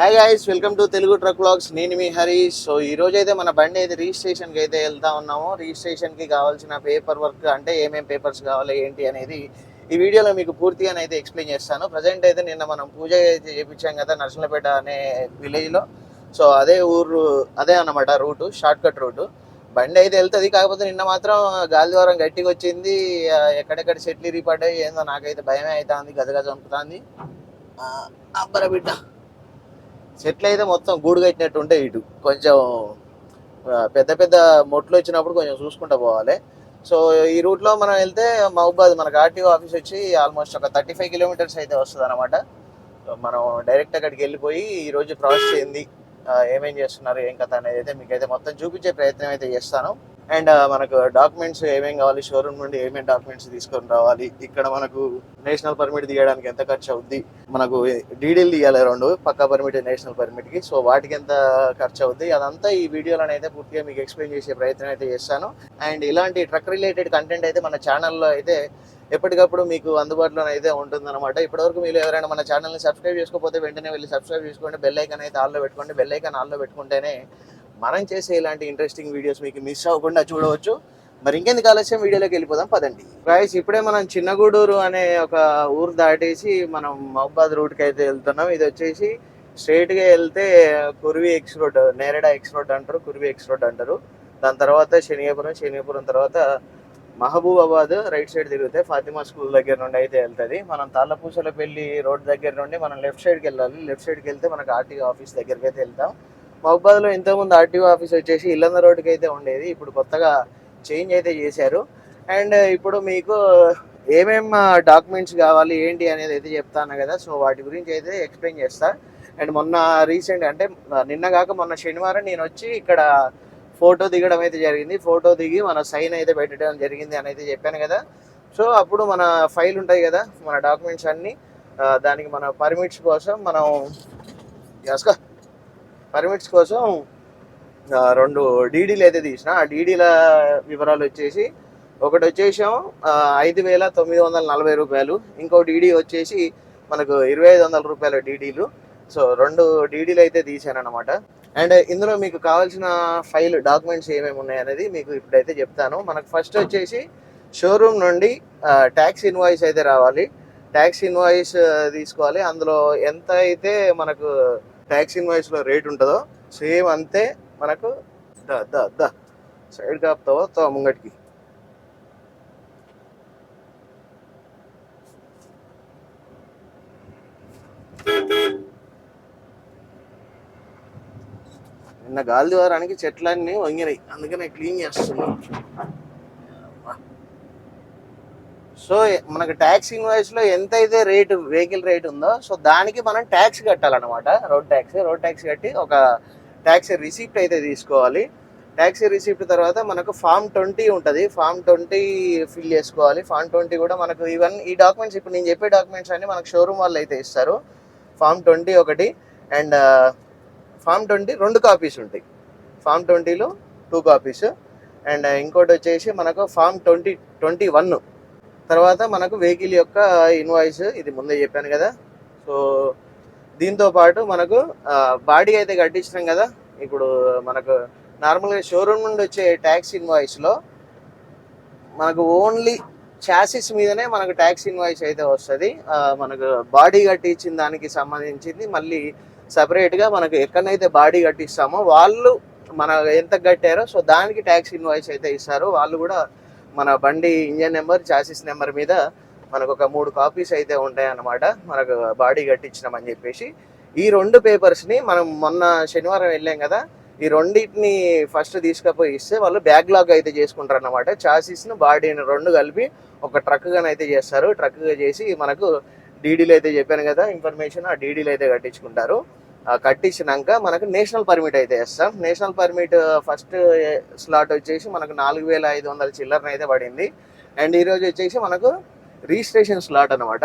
Hi guys welcome to Telugu truck blogs నేను మీ Harish so ఈ రోజు అయితే మన బండి అయితే రిజిస్ట్రేషన్కి అయితే వెళ్తా ఉన్నాము. రిజిస్ట్రేషన్కి కావాల్సిన పేపర్ వర్క్ అంటే ఏమేం పేపర్స్ కావాలి ఏంటి అనేది ఈ వీడియోలో మీకు పూర్తిగా అయితే ఎక్స్ప్లెయిన్ చేస్తాను. ప్రజెంట్ అయితే నిన్న మనం పూజ అయితే చేయించాం కదా నర్సలపేట అనే విలేజ్లో. సో అదే ఊరు అదే అన్నమాట రూట్ షార్ట్ కట్ రూట్ బండి అయితే వెళ్తుంది కాకపోతే నిన్న మాత్రం గాలి ద్వారం గట్టిగా వచ్చింది. ఎక్కడెక్కడ చెట్లు ఇరిపడ్డాయి ఏందో నాకైతే భయమే అవుతుంది గజగజ వణుకుతుంది. అబ్బర బిడ్డ. చెట్లు అయితే మొత్తం గూడు కట్టినట్టు ఉంటాయి ఇటు. కొంచెం పెద్ద పెద్ద మొట్లు వచ్చినప్పుడు కొంచెం చూసుకుంటూ పోవాలి. సో ఈ రూట్లో మనం వెళ్తే మహబాద్ మనకు ఆర్టీఓ ఆఫీస్ వచ్చి ఆల్మోస్ట్ ఒక థర్టీ ఫైవ్ కిలోమీటర్స్ అయితే వస్తుంది అనమాట మనం డైరెక్ట్ అక్కడికి వెళ్ళిపోయి ఈరోజు ప్రాసెస్ ఏంది ఏమేం చేస్తున్నారు ఏం కథ అనేది అయితే మీకైతే మొత్తం చూపించే ప్రయత్నం అయితే చేస్తాను. అండ్ మనకు డాక్యుమెంట్స్ ఏమేమి కావాలి షోరూమ్ నుండి ఏమేమి డాక్యుమెంట్స్ తీసుకొని రావాలి ఇక్కడ మనకు నేషనల్ పర్మిట్ తీయడానికి ఎంత ఖర్చు అవుద్ది మనకు డీడీలు తీయాలి రెండు పక్కా పర్మిట్ నేషనల్ పర్మిట్కి. సో వాటికి ఎంత ఖర్చు అవుద్ది అదంతా ఈ వీడియోలో అయితే పూర్తిగా మీకు ఎక్స్ప్లెయిన్ చేసే ప్రయత్నం అయితే చేస్తాను. అండ్ ఇలాంటి ట్రక్ రిలేటెడ్ కంటెంట్ అయితే మన ఛానల్లో అయితే ఎప్పటికప్పుడు మీకు అందుబాటులో అయితే ఉంటుంది అనమాట ఇప్పటివరకు మీరు ఎవరైనా మన ఛానల్ని సబ్స్క్రైబ్ చేసుకోకపోతే వెంటనే వెళ్ళి సబ్స్క్రైబ్ చేసుకోండి బెల్ ఐకాన్ అయితే ఆల్లో పెట్టుకోండి. బెల్ ఐకాన్ ఆల్లో పెట్టుకుంటేనే మనం చేసే ఇలాంటి ఇంట్రెస్టింగ్ వీడియోస్ మీకు మిస్ అవ్వకుండా చూడవచ్చు. మరి ఇంకెందుకు ఆలస్యం? వీడియోలోకి వెళ్ళిపోదాం పదండి. గాయస్ ఇప్పుడే మనం చిన్నగూడూరు అనే ఒక ఊరు దాటేసి మనం మహబాద్ రూట్కి అయితే వెళ్తున్నాం. ఇది వచ్చేసి స్ట్రైట్గా వెళ్తే Kurvi X road Nereda X road అంటారు కుర్వి ఎక్స్ రోడ్ అంటారు. దాని తర్వాత శనియపురం శనియపురం తర్వాత మహబూబాబాద్ రైట్ సైడ్ తిరిగితే ఫాతిమా స్కూల్ దగ్గర నుండి అయితే వెళ్తుంది. మనం తాళ్ళపూసలపల్లి రోడ్ దగ్గర నుండి మనం లెఫ్ట్ సైడ్కి వెళ్ళాలి. లెఫ్ట్ సైడ్కి వెళ్తే మనకు ఆర్టీఓ ఆఫీస్ దగ్గరికి అయితే వెళ్తాం. మహబాద్లో ఇంతకుముందు ఆర్టీఓ ఆఫీస్ వచ్చేసి ఇల్లంద రోడ్డుకి అయితే ఉండేది. ఇప్పుడు కొత్తగా చేంజ్ అయితే చేశారు. అండ్ ఇప్పుడు మీకు ఏమేం డాక్యుమెంట్స్ కావాలి ఏంటి అనేది అయితే చెప్తాను కదా. సో వాటి గురించి అయితే ఎక్స్ప్లెయిన్ చేస్తా. అండ్ మొన్న రీసెంట్ అంటే నిన్న కాక మొన్న శనివారం నేను వచ్చి ఇక్కడ ఫోటో దిగడం అయితే జరిగింది. ఫోటో దిగి మన సైన్ అయితే పెట్టడం జరిగింది అని అయితే చెప్పాను కదా. సో అప్పుడు మన ఫైల్ ఉంటాయి కదా మన డాక్యుమెంట్స్ అన్నీ దానికి మన పర్మిట్స్ కోసం మనం యాస్కా పర్మిట్స్ కోసం రెండు డీడీలు అయితే తీసిన ఆ డీడీల వివరాలు వచ్చేసి ఒకటి వచ్చేసాం ఐదు వేల తొమ్మిది వందల నలభై రూపాయలు. ఇంకో డీడీ వచ్చేసి మనకు ఇరవై ఐదు వందల రూపాయల డీడీలు. సో రెండు డీడీలు అయితే తీసాను అనమాట అండ్ ఇందులో మీకు కావాల్సిన ఫైల్ డాక్యుమెంట్స్ ఏమేమి ఉన్నాయి అనేది మీకు ఇప్పుడైతే చెప్తాను. మనకు ఫస్ట్ వచ్చేసి షోరూమ్ నుండి ట్యాక్స్ ఇన్వాయిస్ అయితే రావాలి. ట్యాక్స్ ఇన్వాయిస్ తీసుకోవాలి. అందులో ఎంత అయితే మనకు ట్యాక్స్ ఇన్వాయిస్లో రేట్ ఉంటుందో సేమ్ అంతే మనకు ద ద ద. సైడ్ కాపుతావో తో ముంగటికి? నిన్న గాలి ద్వారానికి చెట్లన్నీ వంగినాయి. అందుకనే క్లీన్ చేస్తున్నాం. సో మనకు ట్యాక్స్ ఇన్వాయిస్లో ఎంత అయితే రేట్ వెహికల్ రేట్ ఉందో సో దానికి మనం ట్యాక్స్ కట్టాలన్నమాట. రోడ్ ట్యాక్స్ రోడ్ ట్యాక్స్ కట్టి ఒక ట్యాక్స్ రిసిప్ట్ అయితే తీసుకోవాలి. ట్యాక్స్ రిసిప్ట్ తర్వాత మనకు ఫామ్ ట్వంటీ ఉంటుంది. ఫామ్ ట్వంటీ ఫిల్ చేసుకోవాలి. ఫామ్ ట్వంటీ కూడా మనకు ఈవెన్ ఈ డాక్యుమెంట్స్ ఇప్పుడు నేను చెప్పే డాక్యుమెంట్స్ అన్ని మనకు షోరూమ్ వాళ్ళు అయితే ఇస్తారు. ఫామ్ ట్వంటీ ఒకటి అండ్ ఫామ్ ట్వంటీ రెండు కాపీస్ ఉంటాయి. ఫామ్ ట్వంటీలో టూ కాపీస్ అండ్ ఇంకోటి వచ్చేసి మనకు ఫామ్ ట్వంటీ ట్వంటీ వన్. తర్వాత మనకు వెహికల్ యొక్క ఇన్వాయిస్ ఇది ముందే చెప్పాను కదా. సో దీంతో పాటు మనకు బాడీ అయితే కట్టించినాం కదా. ఇప్పుడు మనకు నార్మల్గా షోరూమ్ నుండి వచ్చే ట్యాక్స్ ఇన్వాయిస్లో మనకు ఓన్లీ చాసిస్ మీదనే మనకు ట్యాక్స్ ఇన్వాయిస్ అయితే వస్తుంది. మనకు బాడీ కట్టించిన దానికి సంబంధించింది. మళ్ళీ సపరేట్గా మనకు ఎక్కడైతే బాడీ కట్టిస్తామో వాళ్ళు మన ఎంత కట్టారో సో దానికి ట్యాక్స్ ఇన్వాయిస్ అయితే ఇస్తారు. వాళ్ళు కూడా మన బండి ఇంజన్ నెంబర్ చాసిస్ నెంబర్ మీద మనకు ఒక మూడు కాపీస్ అయితే ఉంటాయి అన్నమాట మనకు బాడీ కట్టించినామని చెప్పేసి. ఈ రెండు పేపర్స్ని మనం మొన్న శనివారం వెళ్ళాం కదా. ఈ రెండింటిని ఫస్ట్ తీసుకపోయి ఇస్తే వాళ్ళు బ్యాక్ లాగ్ అయితే చేసుకుంటారు అనమాట చాసిస్ను బాడీని రెండు కలిపి ఒక ట్రక్గానే అయితే చేస్తారు. ట్రక్గా చేసి మనకు డీడీలు అయితే చెప్పాను కదా ఇన్ఫర్మేషన్ ఆ డీడీలు అయితే కట్టించుకుంటారు. కట్టించినాక మనకు నేషనల్ పర్మిట్ అయితే వేస్తాం. నేషనల్ పర్మిట్ ఫస్ట్ స్లాట్ వచ్చేసి మనకు నాలుగు వేల ఐదు వందల చిల్లరన అయితే పడింది. అండ్ ఈరోజు వచ్చేసి మనకు రిజిస్ట్రేషన్ స్లాట్ అనమాట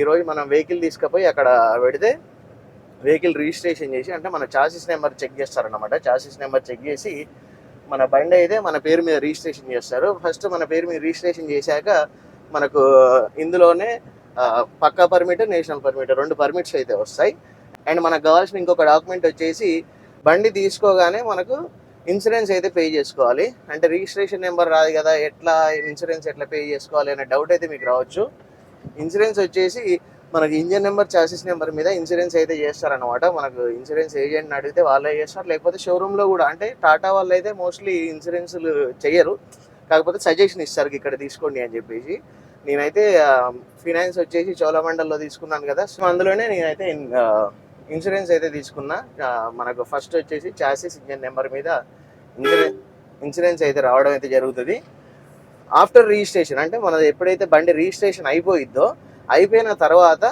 ఈరోజు మనం వెహికల్ తీసుకుపోయి అక్కడ పెడితే వెహికల్ రిజిస్ట్రేషన్ చేసి అంటే మన చాసిస్ నెంబర్ చెక్ చేస్తారనమాట చాసిస్ నెంబర్ చెక్ చేసి మన బండి అయితే మన పేరు మీద రిజిస్ట్రేషన్ చేస్తారు. ఫస్ట్ మన పేరు మీద రిజిస్ట్రేషన్ చేశాక మనకు ఇందులోనే పక్కా పర్మిట్ నేషనల్ పర్మిట్ రెండు పర్మిట్స్ అయితే వస్తాయి. అండ్ మనకు కావాల్సిన ఇంకొక డాక్యుమెంట్ వచ్చేసి బండి తీసుకోగానే మనకు ఇన్సూరెన్స్ అయితే పే చేసుకోవాలి. అంటే రిజిస్ట్రేషన్ నెంబర్ రాదు కదా ఎట్లా ఇన్సూరెన్స్ ఎట్లా పే చేసుకోవాలి అనే డౌట్ అయితే మీకు రావచ్చు. ఇన్సూరెన్స్ వచ్చేసి మనకు ఇంజన్ నెంబర్ చాసిస్ నెంబర్ మీద ఇన్సూరెన్స్ అయితే చేస్తారనమాట మనకు ఇన్సూరెన్స్ ఏజెంట్ని అడిగితే వాళ్ళే చేస్తారు. లేకపోతే షోరూంలో కూడా అంటే టాటా వాళ్ళు అయితే మోస్ట్లీ ఇన్సూరెన్స్లు చేయరు కాకపోతే సజెషన్ ఇస్తారు ఇక్కడ తీసుకోండి అని చెప్పేసి. నేనైతే ఫినాన్స్ వచ్చేసి చోళమండల్లో తీసుకున్నాను కదా సో అందులోనే నేనైతే ఇన్సూరెన్స్ అయితే తీసుకున్నా మనకు ఫస్ట్ వచ్చేసి చాసిస్ ఇంజన్ నెంబర్ మీద ఇన్సూరెన్స్ ఇన్సూరెన్స్ అయితే రావడం అయితే జరుగుతుంది. ఆఫ్టర్ రిజిస్ట్రేషన్ అంటే మనది ఎప్పుడైతే బండి రిజిస్ట్రేషన్ అయిపోయిద్దో అయిపోయిన తర్వాత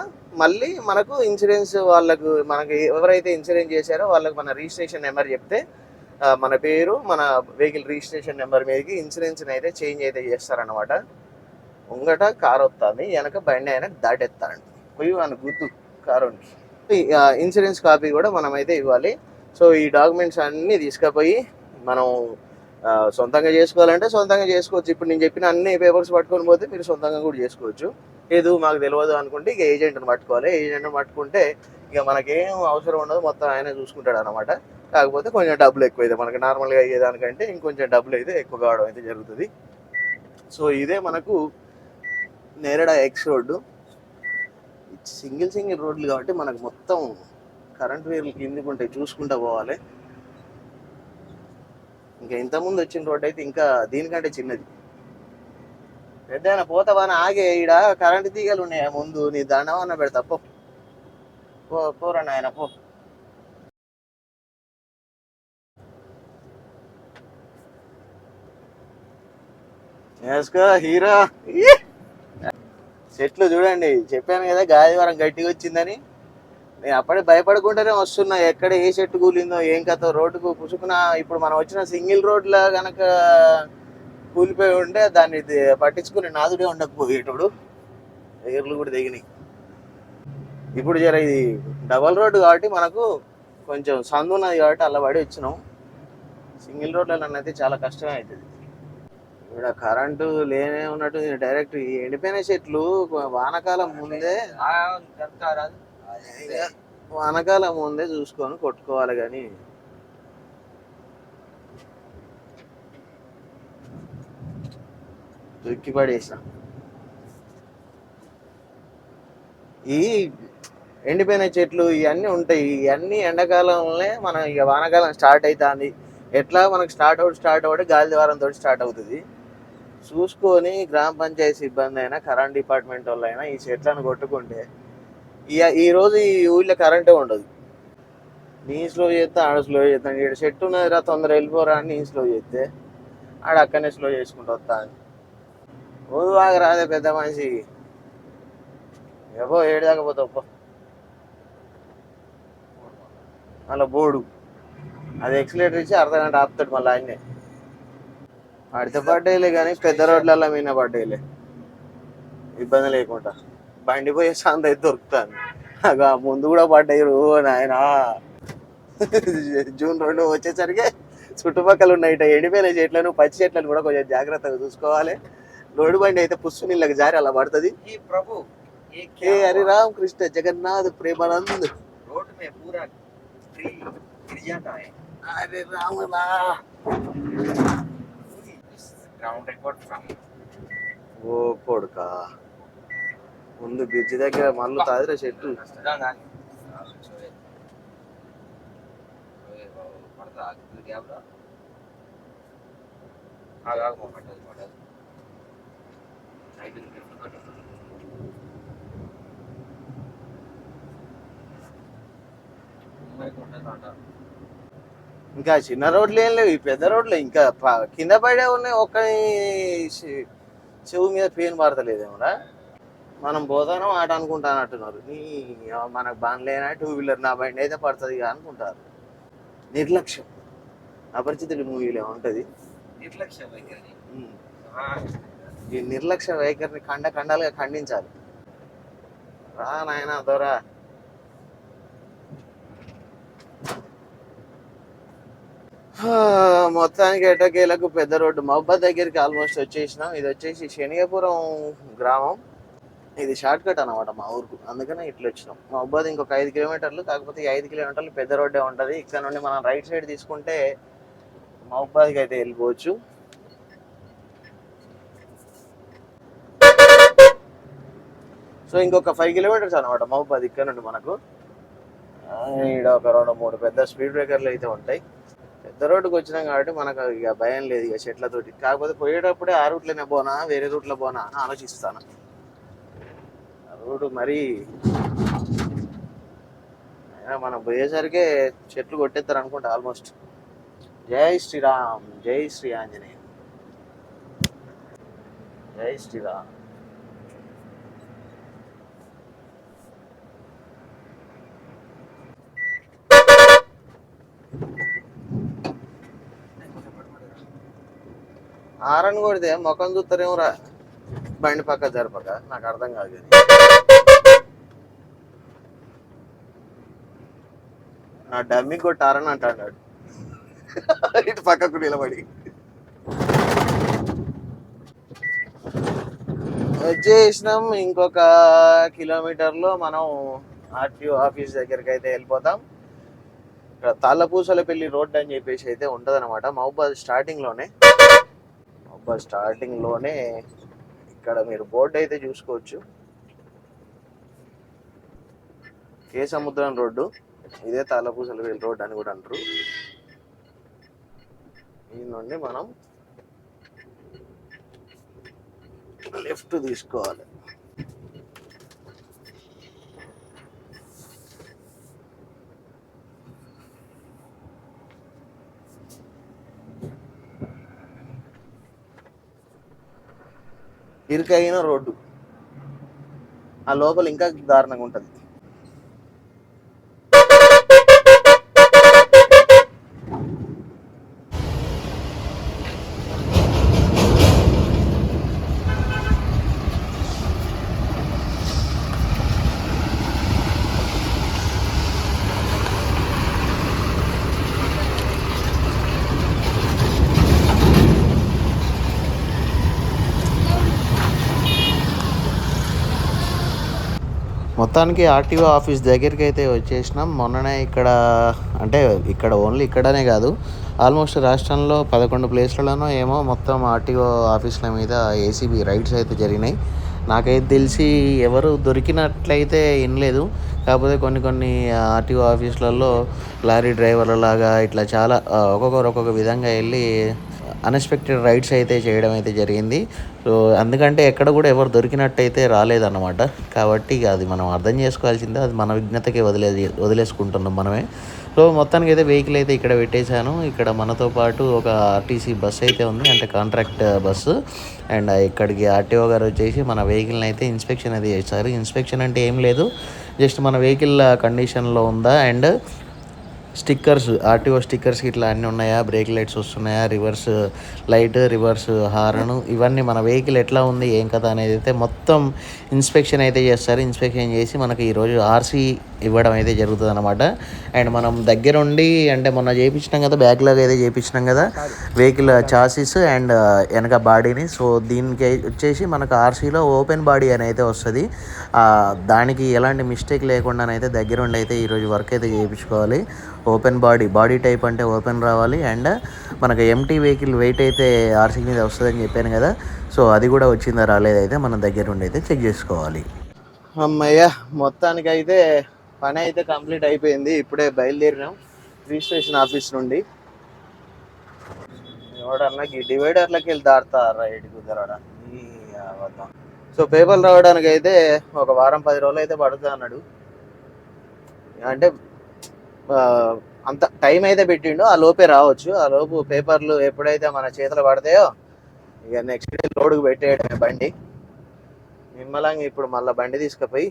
మళ్ళీ మనకు ఇన్సూరెన్స్ వాళ్ళకు మనకి ఎవరైతే ఇన్సూరెన్స్ చేశారో వాళ్ళకి మన రిజిస్ట్రేషన్ నెంబర్ చెప్తే మన పేరు మన వెహికల్ రిజిస్ట్రేషన్ నెంబర్ మీదకి ఇన్సూరెన్స్ని అయితే చేంజ్ అయితే చేస్తారనమాట ముంగట కారు వస్తుంది వెనక బండి అయినా దాటెత్తారండి పోయి అని గుర్తు కారుకి ఇన్సూరెన్స్ కాపీ కూడా మనం అయితే ఇవ్వాలి. సో ఈ డాక్యుమెంట్స్ అన్నీ తీసుకుపోయి మనం సొంతంగా చేసుకోవాలంటే సొంతంగా చేసుకోవచ్చు. ఇప్పుడు నేను చెప్పిన అన్ని పేపర్స్ పట్టుకొని పోతే మీరు సొంతంగా కూడా చేసుకోవచ్చు. లేదు మాకు తెలియదు అనుకుంటే ఇక ఏజెంట్ని పట్టుకోవాలి. ఏజెంట్ని పట్టుకుంటే ఇక మనకేం అవసరం ఉండదు. మొత్తం ఆయన చూసుకుంటాడు అనమాట కాకపోతే కొంచెం డబ్బులు ఎక్కువ అయితే మనకి నార్మల్గా అయ్యేదానికంటే ఇంకొంచెం డబ్బులు అయితే ఎక్కువ కావడం అయితే జరుగుతుంది. సో ఇదే మనకు నేరడా ఎక్స్ రోడ్డు. సింగిల్ సింగిల్ రోడ్లు కాబట్టి మనకు మొత్తం కరెంట్ వేర్లు కిందికి ఉంటాయి. చూసుకుంటూ పోవాలి. ఇంకా ఇంతకుముందు వచ్చిన రోడ్ అయితే ఇంకా దీనికంటే చిన్నది. పెద్ద పోతావా అని ఆగే ఈడ కరెంటు తీగలు ఉన్నాయి. ముందు నీ దండమన్న పెడతా. పో. పో పోరా నాయన పో. హీరో. చెట్లు చూడండి. చెప్పాను కదా గాదివరం గట్టిగా వచ్చిందని. నేను అప్పుడే భయపడకుండానే వస్తున్నా. ఎక్కడ ఏ చెట్టు కూలిందో ఏం కథ రోడ్డుకు పుసుకున్న ఇప్పుడు మనం వచ్చిన సింగిల్ రోడ్లో కనుక కూలిపోయి ఉంటే దాన్ని పట్టించుకుని నాదుడే ఉండకపోయేటప్పుడు ఎగుర్లు కూడా దిగినాయి ఇప్పుడు జర ఇది డబల్ రోడ్డు కాబట్టి మనకు కొంచెం సందు ఉన్నది కాబట్టి అలా పడి వచ్చినాం. సింగిల్ రోడ్లలో అయితే చాలా కష్టమే అవుతుంది ఇక్కడ కరెంటు లేనే ఉన్నట్టు డైరెక్ట్ ఈ ఎండిపోయిన చెట్లు వానకాలం ముందే వానకాలం ముందే చూసుకొని కొట్టుకోవాలి కానీ. దుక్కి పడేసిన. ఈ ఎండిపోయిన చెట్లు ఇవన్నీ ఉంటాయి. ఇవన్నీ ఎండాకాలంలోనే మనం ఇక వానకాలం స్టార్ట్ అవుతుంది ఎట్లా మనకు స్టార్ట్ అవుట్ స్టార్ట్ అవుట్ గాలి ద్వారంతో స్టార్ట్ అవుతుంది. చూసుకొని గ్రామ పంచాయతీ సిబ్బంది అయినా కరెంట్ డిపార్ట్మెంట్ వాళ్ళు అయినా ఈ చెట్లను కొట్టుకుంటే ఈ- రోజు ఈ ఊళ్ళో కరెంటే ఉండదు. నీ స్లో చేస్తే ఆడ స్లో చేస్తాను ఇక్కడ చెట్టు ఉన్నదిరా తొందర వెళ్ళిపోరా అని నీ స్లో చేస్తే ఆడ అక్కడనే స్లో చేసుకుంటూ వస్తాను రోజు బాగా రాదే పెద్ద మనిషి. ఏవో ఏడు దాకపోతే పోతావు పో. మళ్ళా బోర్డు అది ఎక్సిలేటర్ ఇచ్చి అర్ధ గంట ఆపుతాడు మళ్ళీ ఆయనే అడితే పడ్డాయిలే కానీ పెద్ద రోడ్లల్ల మీద పడ్డాయిలే ఇబ్బంది లేకుండా. బండి పోయే సంత అయితే దొరుకుతాను అగా ముందు కూడా పడ్డాయి నాయన. జూన్ రెండు వచ్చేసరికి చుట్టుపక్కల ఉన్నాయి ఇట ఎండిపోయిన చెట్లను పచ్చి చెట్లను కూడా కొంచెం జాగ్రత్తగా చూసుకోవాలి. రోడ్డు బండి అయితే పుస్సు నీళ్ళకి జారి అలా పడుతుంది. ప్రభు ఏ హరి రామ్ కృష్ణ జగన్నాథ్ ప్రేమానంద్. రోడ్డు అరే రాములా. గ్రౌండ్ రిపోర్ట్ ఫ్రమ్ ఓ కొడుకా. ముందు బ్రిడ్జ్ దగ్గర మళ్ళీ తాదిరా చెట్టు. కొట్టదు అంటారు ఇంకా చిన్న రోడ్లు ఏం లేవు ఈ పెద్ద రోడ్లు. ఇంకా కింద పడే ఉన్నాయి ఒక్క చెవు మీద పెయిన్ పడతలేదేమోరా మనం పోతానో ఆట అనుకుంటానంటున్నారు నీ మనకు బండ్ లేనా టూ వీలర్ నా బండి అయితే పడుతుంది అనుకుంటారు. నిర్లక్ష్యం. అపరిచితుడి మూవీలో ఉంటది. నిర్లక్ష్య వైఖరి ఈ నిర్లక్ష్య వైఖరిని ఖండ ఖండాలుగా ఖండించాలి. రా నాయన దొరా. మొత్తానికి ఎటకేలకు పెద్ద రోడ్డు మహబాద్ దగ్గరికి ఆల్మోస్ట్ వచ్చేసినాం. ఇది వచ్చేసి శనిగపురం గ్రామం. ఇది షార్ట్ కట్ అనమాట మా ఊరుకు. అందుకనే ఇట్లా వచ్చినాం. మా ఇంకొక ఐదు కిలోమీటర్లు కాకపోతే ఈ ఐదు కిలోమీటర్లు పెద్ద రోడ్డే ఉంటుంది. ఇక్కడ నుండి మనం రైట్ సైడ్ తీసుకుంటే మా అయితే వెళ్ళిపోవచ్చు. సో ఇంకొక ఫైవ్ కిలోమీటర్స్ అనమాట మహబాద్ ఇక్కడ నుండి మనకు. ఇక్కడ ఒక రెండు మూడు పెద్ద స్పీడ్ బ్రేకర్లు అయితే ఉంటాయి. పెద్ద రోడ్డుకి వచ్చినాం కాబట్టి మనకు ఇక భయం లేదు ఇక చెట్లతోటి. కాకపోతే పోయేటప్పుడే ఆ రూట్లోనే పోనా వేరే రూట్లో పోనా అని ఆలోచిస్తాను. రోడ్డు మరీ అయినా మనం పోయేసరికి చెట్లు కొట్టేస్తారు అనుకుంటా ఆల్మోస్ట్. జై శ్రీరామ్ జై శ్రీ ఆంజనేయ. జై శ్రీరామ్. ఆరన్ కొడితే ముఖం చూస్తారేమో రా. బండి పక్క జరపక. నాకు అర్థం కాదు నా డమ్మి కొట్టారని అంటాడు. ఇటు పక్కకు నిలబడి. వచ్చేసినాం ఇంకొక కిలోమీటర్లో మనం ఆర్టీఓ ఆఫీస్ దగ్గరికి అయితే వెళ్ళిపోతాం. ఇక్కడ తాళ్ళపూసలపల్లి రోడ్ అని చెప్పేసి అయితే ఉంటుంది అనమాట మహబాద్ స్టార్టింగ్లోనే మహబాద్ స్టార్టింగ్లోనే ఇక్కడ మీరు బోర్డు అయితే చూసుకోవచ్చు. కే సముద్రం రోడ్డు. ఇదే తాళ్ళపూసలపల్లి రోడ్ అని కూడా అంటారు. ఈ నుండి మనం లెఫ్ట్ తీసుకోవాలి. ఇరుకైన రోడ్డు. ఆ లోపల ఇంకా దారుణంగా ఉంటుంది. మొత్తానికి ఆర్టీఓ ఆఫీస్ దగ్గరికి అయితే వచ్చేసినాం. మొన్ననే ఇక్కడ అంటే ఇక్కడ ఓన్లీ ఇక్కడనే కాదు ఆల్మోస్ట్ రాష్ట్రంలో పదకొండు ప్లేస్లలోనో ఏమో మొత్తం ఆర్టీఓ ఆఫీసుల మీద ఏసీబీ రైడ్స్ అయితే జరిగినాయి. నాకైతే తెలిసి ఎవరు దొరికినట్లయితే వినలేదు కాకపోతే కొన్ని కొన్ని ఆర్టీఓ ఆఫీసులలో లారీ డ్రైవర్ల లాగా ఇట్లా చాలా ఒక్కొక్కరు ఒక్కొక్క విధంగా వెళ్ళి అన్ఎక్స్పెక్టెడ్ రైడ్స్ అయితే చేయడం అయితే జరిగింది. సో అందుకంటే ఎక్కడ కూడా ఎవరు దొరికినట్టయితే రాలేదన్నమాట. కాబట్టి అది మనం అర్థం చేసుకోవాల్సిందే. అది మన విజ్ఞతకే వదిలే వదిలేసుకుంటున్నాం మనమే. సో మొత్తానికి అయితే వెహికల్ అయితే ఇక్కడ పెట్టేశాను. ఇక్కడ మనతో పాటు ఒక ఆర్టీసీ బస్ అయితే ఉంది. అంటే కాంట్రాక్ట్ బస్సు అండ్ ఇక్కడికి ఆర్టీఓ గారు వచ్చేసి మన వెహికల్ని అయితే ఇన్స్పెక్షన్ అయితే చేస్తారు ఇన్స్పెక్షన్ అంటే ఏం లేదు. జస్ట్ మన వెహికల్ కండిషన్లో ఉందా? అండ్ స్టిక్కర్స్ ఆర్టీఓ స్టిక్కర్స్ ఇట్లా అన్నీ ఉన్నాయా? బ్రేక్ లైట్స్ వస్తున్నాయా? రివర్స్ లైట్ రివర్స్ హార్న్ ఇవన్నీ మన వెహికల్ ఎట్లా ఉంది? ఏం కథ అనేది అయితే మొత్తం ఇన్స్పెక్షన్ అయితే చేస్తారు. ఇన్స్పెక్షన్ చేసి మనకి ఈరోజు ఆర్సీ ఇవ్వడం అయితే జరుగుతుంది అనమాట అండ్ మనం దగ్గరుండి అంటే మొన్న చేయించినాం కదా బ్యాక్లాగ్ అయితే చేయించినాం కదా వెహికల్ చాసిస్ అండ్ వెనక బాడీని. సో దీనికి వచ్చేసి మనకు ఆర్సీలో ఓపెన్ బాడీ అని అయితే వస్తుంది. దానికి ఎలాంటి మిస్టేక్ లేకుండానైతే దగ్గరుండి అయితే ఈరోజు వర్క్ అయితే చేయించుకోవాలి. ఓపెన్ బాడీ బాడీ టైప్ అంటే ఓపెన్ రావాలి. అండ్ మనకు ఎంటీ వెహికల్ వెయిట్ అయితే ఆర్సీ మీద వస్తుందని చెప్పాను కదా సో అది కూడా వచ్చిందా రాలేదైతే మనం దగ్గరుండి అయితే చెక్ చేసుకోవాలి. అమ్మయ్య మొత్తానికి అయితే పని అయితే కంప్లీట్ అయిపోయింది. ఇప్పుడే బయలుదేరినాం రిజిస్ట్రేషన్ ఆఫీస్ నుండి. ఎవడన్నా ఈ డివైడర్లకి వెళ్ళి దాడతా ఇటు కుదరడా? సో పేపర్లు రావడానికి అయితే ఒక వారం పది రోజులు అయితే పడుతుంది అన్నాడు. అంటే అంత టైం అయితే పెట్టిండు. ఆ లోపే రావచ్చు. ఆ లోపు పేపర్లు ఎప్పుడైతే మన చేతిలో పడతాయో ఇక నెక్స్ట్ డే లోడ్కి పెట్టేయడమే బండి. నిమ్మలంగా ఇప్పుడు మళ్ళీ బండి తీసుకుపోయి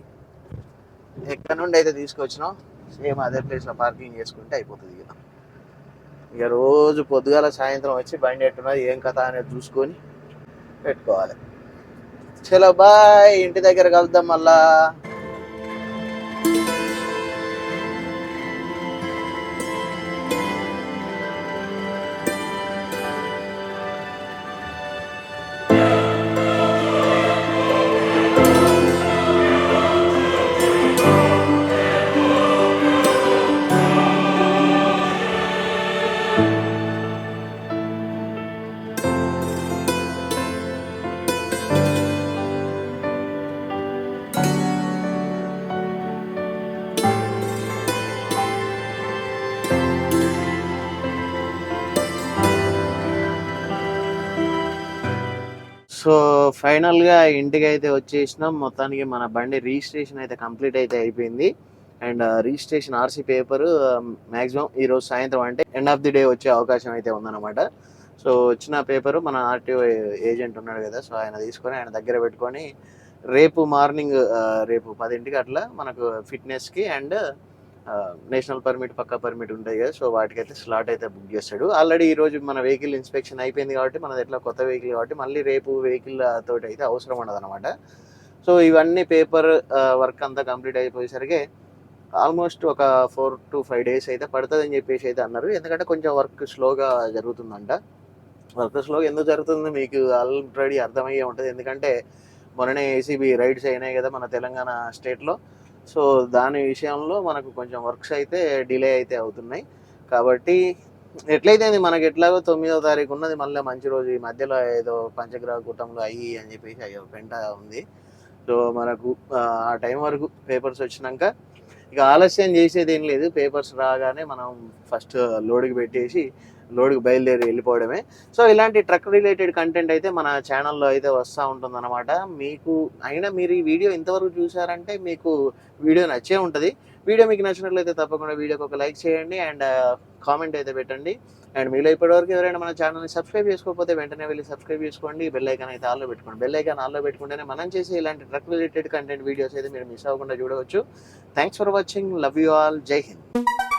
ఎక్కడ నుండి అయితే తీసుకొచ్చినాం సేమ్ అదే ప్లేస్లో పార్కింగ్ చేసుకుంటే అయిపోతుంది ఇక. ఇక రోజు పొద్దుగాల సాయంత్రం వచ్చి బండి ఎట్టున్నది ఏం కథ అనేది చూసుకొని పెట్టుకోవాలి. చలో బాయ్ ఇంటి దగ్గర కలుద్దాం మళ్ళా. ఫైనల్గా ఇంటికి అయితే వచ్చేసినాం. మొత్తానికి మన బండి రిజిస్ట్రేషన్ అయితే కంప్లీట్ అయితే అయిపోయింది. And registration RC paper maximum ఈరోజు సాయంత్రం అంటే ఎండ్ ఆఫ్ ది డే వచ్చే అవకాశం అయితే ఉందన్నమాట. సో వచ్చిన పేపరు మన ఆర్టీఓ ఏజెంట్ ఉన్నాడు కదా సో ఆయన తీసుకొని ఆయన దగ్గర పెట్టుకొని రేపు మార్నింగ్ రేపు పదింటికి అట్లా మనకు ఫిట్నెస్కి అండ్ నేషనల్ పర్మిట్ పక్కా పర్మిట్ ఉంటాయి కదా సో వాటికైతే స్లాట్ అయితే బుక్ చేస్తాడు. ఆల్రెడీ ఈ రోజు మన వెహికల్ ఇన్స్పెక్షన్ అయిపోయింది కాబట్టి మనది ఎట్లా కొత్త వెహికల్ కాబట్టి మళ్ళీ రేపు వెహికల్ తోటి అయితే అవసరం ఉండదు అనమాట సో ఇవన్నీ పేపర్ వర్క్ అంతా కంప్లీట్ అయిపోయేసరికి ఆల్మోస్ట్ ఒక ఫోర్ టు ఫైవ్ డేస్ అయితే పడుతుంది అని చెప్పేసి అయితే అన్నారు. ఎందుకంటే కొంచెం వర్క్ స్లోగా జరుగుతుందంట. వర్క్ స్లోగా ఎందుకు జరుగుతుంది? మీకు ఆల్రెడీ అర్థమయ్యే ఉంటుంది. ఎందుకంటే మొన్ననే ఏసీబీ రైడ్స్ అయినాయి కదా మన తెలంగాణ స్టేట్లో సో దాని విషయంలో మనకు కొంచెం వర్క్స్ అయితే డిలే అయితే అవుతున్నాయి. కాబట్టి ఎట్లయితే మనకి ఎట్లాగో తొమ్మిదో తారీఖు ఉన్నది మళ్ళీ మంచి రోజు ఈ మధ్యలో ఏదో పంచగ్రహ కూటంలో అయ్యి అని చెప్పేసి అయ్యో పెంట ఉంది. సో మనకు ఆ, ఆ టైం వరకు పేపర్స్ వచ్చినాక ఇక ఆలస్యం చేసేది ఏం లేదు. పేపర్స్ రాగానే మనం ఫస్ట్ లోడ్కి పెట్టేసి లోడ్కి బయలుదేరి వెళ్ళిపోవడమే. సో ఇలాంటి ట్రక్ రిలేటెడ్ కంటెంట్ అయితే మన ఛానల్లో అయితే వస్తూ ఉంటుందన్నమాట. మీకు అయినా మీరు ఈ వీడియో ఇంతవరకు చూసారంటే మీకు వీడియో నచ్చే ఉంటుంది. వీడియో మీకు నచ్చినట్లయితే తప్పకుండా వీడియోకి ఒక లైక్ చేయండి అండ్ కామెంట్ అయితే పెట్టండి. అండ్ మీలో ఇప్పటివరకు ఎవరైనా మన ఛానల్ని సబ్స్క్రైబ్ చేసుకోకపోతే వెంటనే వెళ్ళి సబ్స్క్రైబ్ చేసుకోండి. బెల్ ఐకాన్ అయితే ఆల్లో పెట్టుకోండి. బెల్ ఐకాన్ ఆల్లో పెట్టుకుంటేనే మనం చేసే ఇలాంటి ట్రక్ రిలేటెడ్ కంటెంట్ వీడియోస్ అయితే మీరు మిస్ అవ్వకుండా చూడవచ్చు. Thanks for watching. Love you all. జై హింద్.